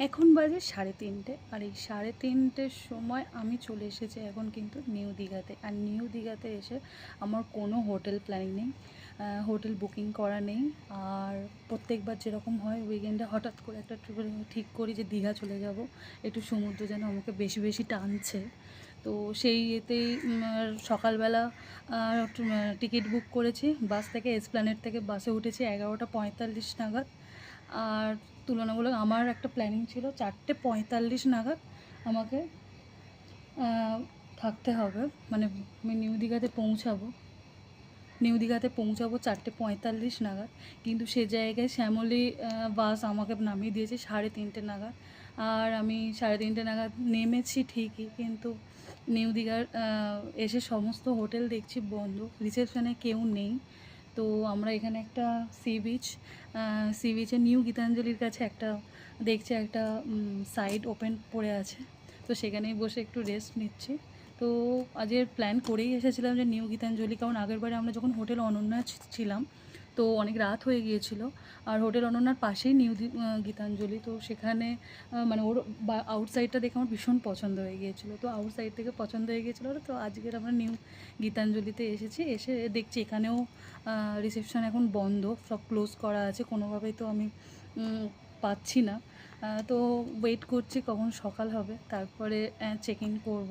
এখন বাজে সাড়ে তিনটে আর এই সাড়ে তিনটের সময় আমি চলে এসেছি এখন কিন্তু নিউ দীঘাতে। আর নিউ দীঘাতে এসে আমার কোনো হোটেল প্ল্যানিং নেই হোটেল বুকিং করা নেই। আর প্রত্যেকবার যেরকম হয় উইকেন্ডে হঠাৎ করে একটা ট্রিপ ঠিক করি যে দীঘা চলে যাব। একটু সমুদ্র যেন আমাকে বেশি বেশি টানছে। তো সেই এতেই সকালবেলা টিকিট বুক করেছি। বাস থেকে এসপ্ল্যানেট থেকে বাসে উঠেছি এগারোটা পঁয়তাল্লিশ নাগাদ। আর তুলনামূলক আমার একটা প্ল্যানিং ছিল চারটে পঁয়তাল্লিশ নাগাদ আমাকে থাকতে হবে। মানে আমি নিউ দীঘাতে পৌঁছাবো। নিউ দীঘাতে পৌঁছাবো চারটে পঁয়তাল্লিশ নাগাদ। কিন্তু সে জায়গায় শ্যামলী বাস আমাকে নামিয়ে দিয়েছে সাড়ে তিনটে নাগাদ। আর আমি সাড়ে তিনটে নাগাদ নেমেছি ঠিকই, কিন্তু নিউ দীঘার এসে সমস্ত হোটেল দেখছি বন্ধ। রিসেপশনে কেউ নেই। তো আমরা এখানে একটা সি বিচ সি বিচে নিউ গীতাঞ্জলির কাছে একটা, দেখছি একটা সাইড ওপেন পড়ে আছে। তো সেখানেই বসে একটু রেস্ট নিচ্ছি। তো আজের প্ল্যান করেই এসেছিলাম যে নিউ গীতাঞ্জলি, কারণ আগেরবারে আমরা যখন হোটেল অনন্যা ছিলাম তো অনেক রাত হয়ে গিয়েছিল। আর হোটেল অনন্যার পাশেই নিউ গীতাঞ্জলি। তো সেখানে মানে ওর আউটসাইডটা দেখে আমার ভীষণ পছন্দ হয়ে গিয়েছিল। তো আউটসাইড থেকে পছন্দ হয়ে গিয়েছিল তো আজকের আমরা নিউ গীতাঞ্জলিতে এসেছি। এসে দেখছি এখানেও রিসেপশন এখন বন্ধ। সব ক্লোজ করা আছে। কোনোভাবেই তো আমি পাচ্ছি না। তো ওয়েট করছি কখন সকাল হবে। তারপরে চেক ইন করব।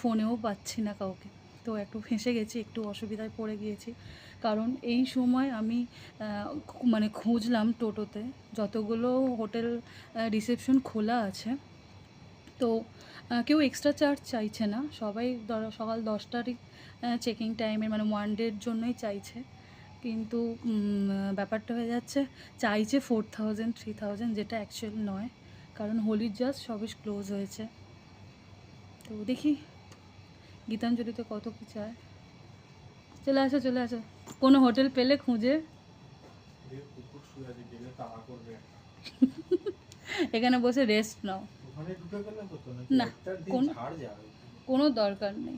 ফোনেও পাচ্ছি না কাউকে। তো একটু ফেঁসে গেছি, একটু অসুবিধায় পড়ে গিয়েছি। কারণ এই সময় আমি মানে খুঁজলাম টোটোতে, যতগুলো হোটেল রিসেপশন খোলা আছে। তো কেউ এক্সট্রা চার্জ চাইছে না, সবাই ধরো, সকাল দশটারই চেকিং টাইমের মানে ওয়ান ডের জন্যই চাইছে। কিন্তু ব্যাপারটা হয়ে যাচ্ছে, চাইছে ফোর থাউজেন্ড, থ্রি থাউজেন্ড, যেটা অ্যাকচুয়াল নয়। কারণ হোলির জাস্ট সবই ক্লোজ হয়েছে। তো দেখি গীতাঞ্জলিতে কত কি চায়? চলে আসো চলে আসো। কোনো হোটেল পেলে খুঁজে? এখানে বসে রেস্ট নাও। না না, কোন- কোনো দরকার নেই।